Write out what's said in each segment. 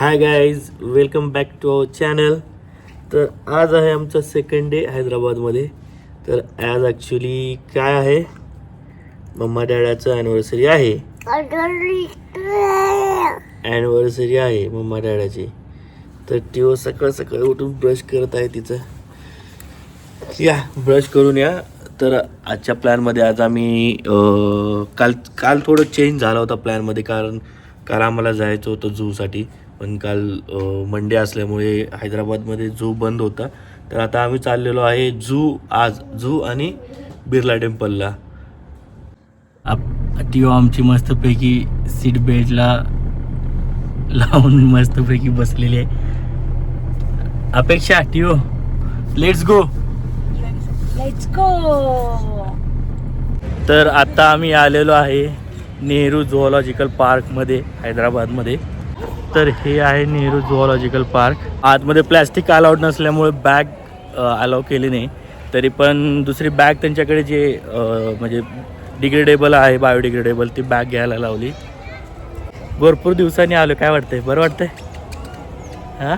Hi guys welcome back to our channel तर आज आहे आमचा सेकंड डे हैदराबादमध्ये. तर आज ॲक्च्युली काय आहे? मम्मा डॅडाचं ॲनिव्हर्सरी आहे. ॲनिव्हर्सरी आहे मम्मा डॅडाची. तर ती सकाळ सकाळी उठून ब्रश करत आहे तिचं. या ब्रश करून या. तर आजच्या प्लॅनमध्ये आज आम्ही काल काल थोडं चेंज झाला होता प्लॅनमध्ये कारण काल आम्हाला जायचं होतं झूसाठी पण काल मंडे असल्यामुळे हैदराबादमध्ये झू बंद होता. तर आता आम्ही चाललेलो आहे झू आज झू आणि बिर्ला टेम्पलला. टिओ आमची मस्तपैकी सीट बेल्टला लावून मस्तपैकी बसलेली आहे. अपेक्षा टिओ लेट्स गो लेट्स गो तर आता आम्ही आलेलो आहे नेहरू झुऑलॉजिकल पार्कमध्ये हैदराबादमध्ये. तर हे आहे नेहरू झुऑलॉजिकल पार्क आतमध्ये प्लॅस्टिक अलाउड नसल्यामुळे बॅग अलाव केली नाही. तरी पण दुसरी बॅग त्यांच्याकडे जे म्हणजे डिग्रेडेबल आहे बायोडिग्रेडेबल ती बॅग घ्यायला लावली. भरपूर दिवसांनी आलो काय वाटतंय? बरं वाटतंय? हां?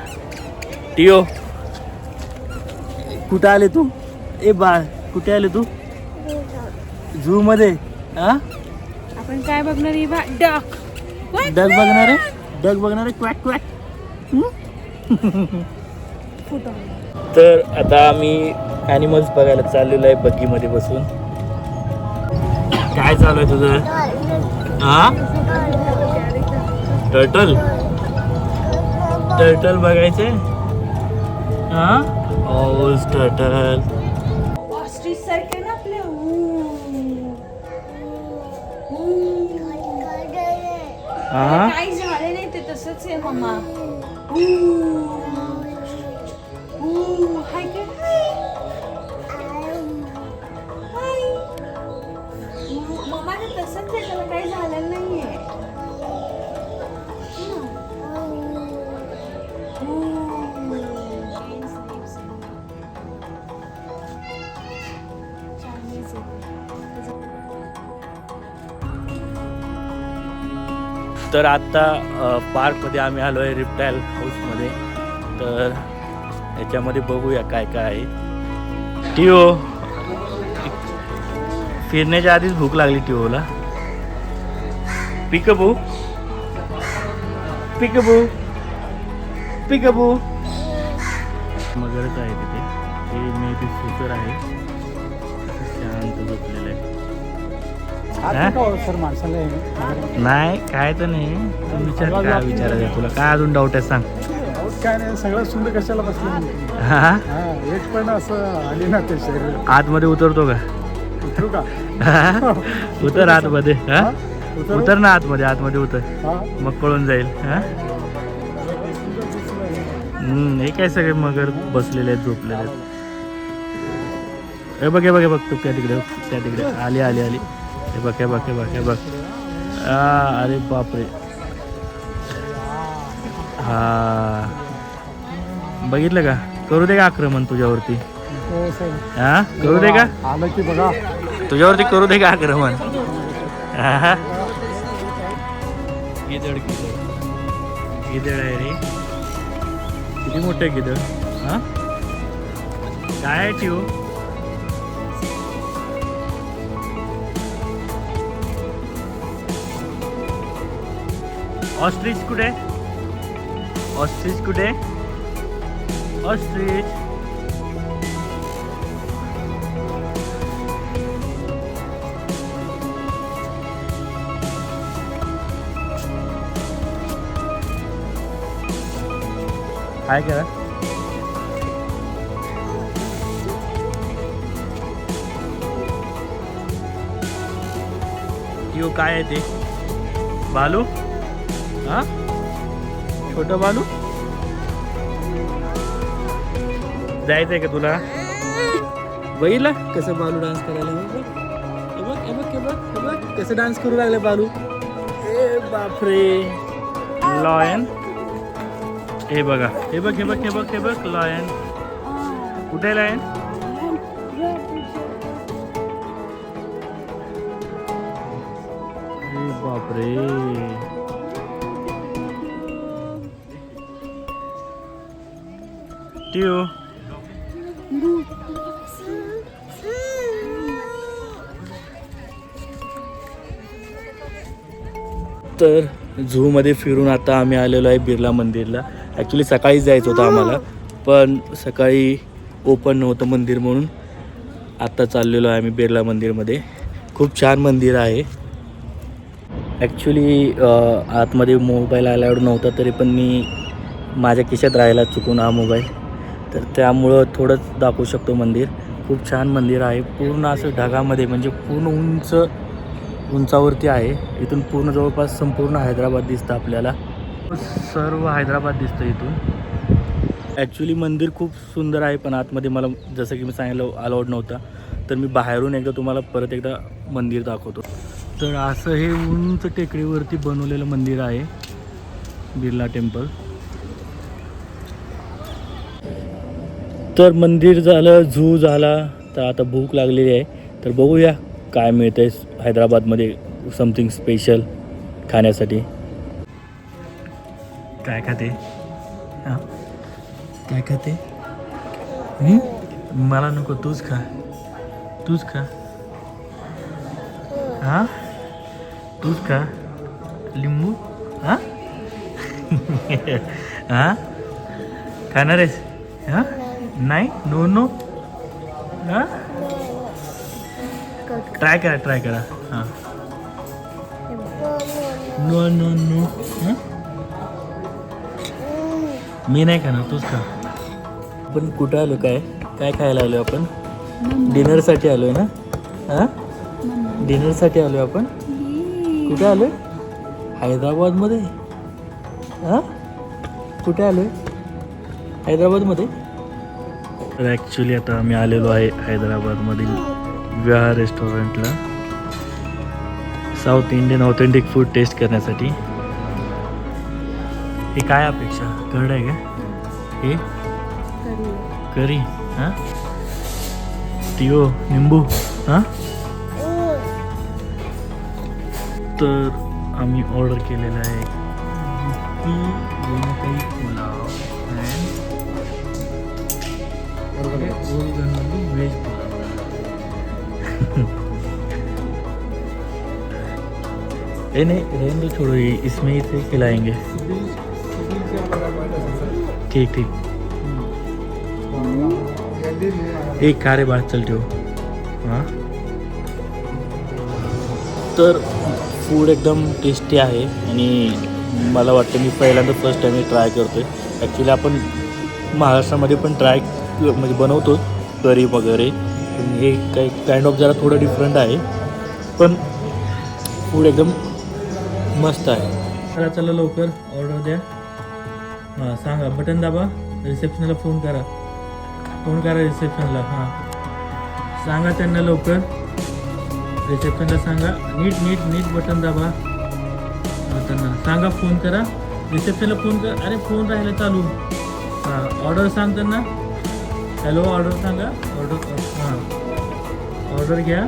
टिओ? कुठं आले तू? ए बाळ कुठे आले तू? झू मध्ये हा? आपण काय बघणार? बा डक. डग बघणार आहे? डग बघणार आहे क्वॅक क्वॅक. तर आता आम्ही ॲनिमल्स बघायला चाललेलो आहे बग्गीमध्ये बसून. काय चालू आहे तुझं? हा? टर्टल टर्टल बघायचे? हा? टर्टल ऑस्ट्रिच सारखे ना आपले. हा? काही आहे मम्मा हाय काय मम्मा तसंच आहे त्याला काही झालेलं नाहीये तर आत्ता पार्कमध्ये आम्ही आलो आहे रिप्टाईल हाऊसमध्ये. तर याच्यामध्ये बघूया काय काय आहे. टिओ फिरण्याच्या आधीच भूक लागली टिओला. पिकबू. पिकबू. पिकबू. मगरच आहे तिथे. हे मे बी फ्युचर आहे. शांत झोपलेलं आहे. सर माणसाला आहे. नाही काय तर नाही. तू विचार काय विचारायचं तुला? काय अजून डाऊट आहे सांग. काय नाही सगळं सुंदर कशाला बसलं एक पण असं आली ना ते शरीर. आतमध्ये उतरतो का? उतरू का? उतर आतमध्ये? उतरू? ना आतमध्ये आतमध्ये उतर. मग कळून जाईल हा? हम्म, काय सगळे मगर बसलेले आहेत झोपलेले आहेत. हे बघ बघ बघ तू त्या तिकडे त्या तिकडे. आली आली आली. हे बघ हे बघ हे बघ हे बघ. अरे बापरे. हा. बघितलं का? करू दे का आक्रमण तुझ्यावरती? हा? करू दे का? बघा तुझ्यावरती करू दे का आक्रमण? हा? गिदड गिदड. आहे रे. किती मोठं आहे गिदड? हा? काय ठेवू ऑस्ट्रिच कुठे ऑस्ट्रिच कुठे ऑस्ट्रिच काय करा यो काय आहे ते? बालू? हा? छोट बालू? जायचंय का तुला? बघितलं कसं बालू डान्स करायला बघ हे बघ हे बघ हे बघ हे बघ कसं डान्स करू लागले बालू? ए बापरे. लॉयन हे बघा. हे बघ हे बघ हे बघ हे बघ लॉयन कुठे लॉयन बापरे. टिओ तर झूमध्ये फिरून आता आम्ही आलेलो आहे बिर्ला मंदिरला. ॲक्च्युली सकाळीच जायचं होतं आम्हाला पण सकाळी ओपन नव्हतं मंदिर म्हणून. आत्ता चाललेलो आहे आम्ही बिर्ला मंदिरमध्ये. खूप छान मंदिर आहे. ॲक्च्युली आतमध्ये मोबाईल आल्यावर नव्हता तरी पण मी माझ्या खिशात राहायला चुकून हा मोबाईल तर त्यामुळं थोडंच दाखवू शकतो मंदिर. खूप छान मंदिर आहे. पूर्ण असं ढगामध्ये म्हणजे पूर्ण उंच उंचावरती आहे. इथून पूर्ण जवळपास संपूर्ण हैदराबाद दिसतं आपल्याला. सर्व हैदराबाद दिसतं इथून. ॲक्च्युली मंदिर खूप सुंदर आहे पण आतमध्ये मला जसं की मी सांगितलं अलाउड नव्हता. तर मी बाहेरून एकदा तुम्हाला परत एकदा मंदिर दाखवतो. तर असं हे उंच टेकडीवरती बनवलेलं मंदिर आहे बिर्ला टेम्पल. तर मंदिर झालं झू झाला तर आता भूक लागलेली आहे. तर बघूया काय मिळतंय हैदराबादमध्ये समथिंग स्पेशल खाण्यासाठी. काय खाते? हां? काय खाते? मला नको तूच खा. तूच खा. हां? तूच खा. लिंबू? हां? हां? खाणार आहेस? हां? नाही? नो नो हां? ट्राय करा ट्राय करा. हां. नो नो नो हां? मी नाही खाणार तूच खा. आपण कुठं आलो काय? काय खायला आलो आपण? डिनरसाठी आलो आहे ना? हां? डिनरसाठी आलो आपण? कुठे आलो हैदराबादमध्ये. हां? कुठे आलो हैदराबादमध्ये? तर ॲक्च्युली आता आम्ही आलेलो आहे हैदराबादमधील विहार रेस्टॉरंटला South Indian authentic food taste करण्यासाठी. हे काय अपेक्षा? कर्ड आहे का? हे? करी हां? टिओ निंबू हां? तर आम्ही ऑर्डर केलेलं आहे. पुलाव अँड व्हेज पुलाव ए नहीं रहने दो छोड़ो ये इसमें ही से खिलाएंगे। ठीक ठीक। एक खारे बात चल ठेव हो। हां। तर फूड एकदम टेस्टी आहे आणि मला वाटतं मी पहिल्यांदा फर्स्ट टाईम ट्राय करतो आहे ॲक्च्युली आपण महाराष्ट्रामध्ये पण ट्राय म्हणजे बनवतो करी वगैरे. हे काही काइंड ऑफ जरा थोडं डिफरंट आहे. पण फूड एकदम मस्त आहे. चला चला लवकर ऑर्डर द्या. हां सांगा. बटन दाबा. रिसेप्शनला फोन करा. फोन करा रिसेप्शनला हां. सांगा त्यांना लवकर. रिसेप्शनला सांगा. नीट नीट नीट बटन दाबा. हां, त्यांना. सांगा फोन करा. रिसेप्शनला फोन कर. अरे फोन राहिला चालू. हां ऑर्डर सांग त्यांना. हॅलो ऑर्डर सांगा. ऑर्डर हां. ऑर्डर घ्या.